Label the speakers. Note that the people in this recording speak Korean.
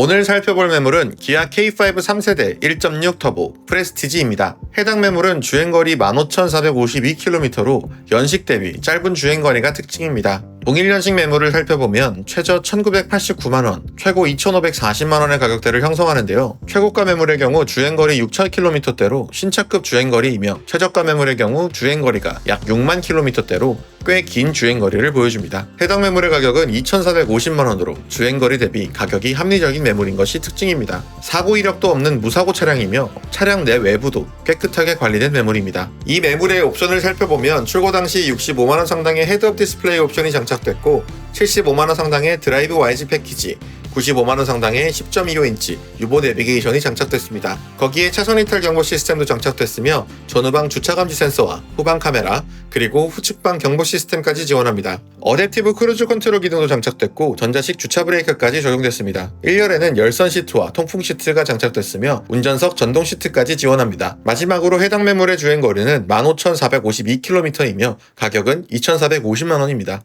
Speaker 1: 오늘 살펴볼 매물은 기아 K5 3세대 1.6 터보 프레스티지입니다. 해당 매물은 주행거리 15,452km로 연식 대비 짧은 주행거리가 특징입니다. 동일 연식 매물을 살펴보면 최저 1,989만원, 최고 2,540만원의 가격대를 형성하는데요. 최고가 매물의 경우 주행거리 6,000km대로 신차급 주행거리이며 최저가 매물의 경우 주행거리가 약 6만 km대로 꽤 긴 주행거리를 보여줍니다. 해당 매물의 가격은 2,450만원으로 주행거리 대비 가격이 합리적인 매물인 것이 특징입니다. 사고 이력도 없는 무사고 차량이며 차량 내 외부도 깨끗하게 관리된 매물입니다. 이 매물의 옵션을 살펴보면 출고 당시 65만원 상당의 헤드업 디스플레이 옵션이 장착됐고 75만원 상당의 드라이브 YG 패키지 95만원 상당의 10.25인치 유보 내비게이션이 장착됐습니다. 거기에 차선 이탈 경보 시스템도 장착됐으며 전후방 주차 감지 센서와 후방 카메라 그리고 후측방 경보 시스템까지 지원합니다. 어댑티브 크루즈 컨트롤 기능도 장착됐고 전자식 주차 브레이크까지 적용됐습니다. 1열에는 열선 시트와 통풍 시트가 장착됐으며 운전석 전동 시트까지 지원합니다. 마지막으로 해당 매물의 주행 거리는 15,452km이며 가격은 2,450만 원입니다.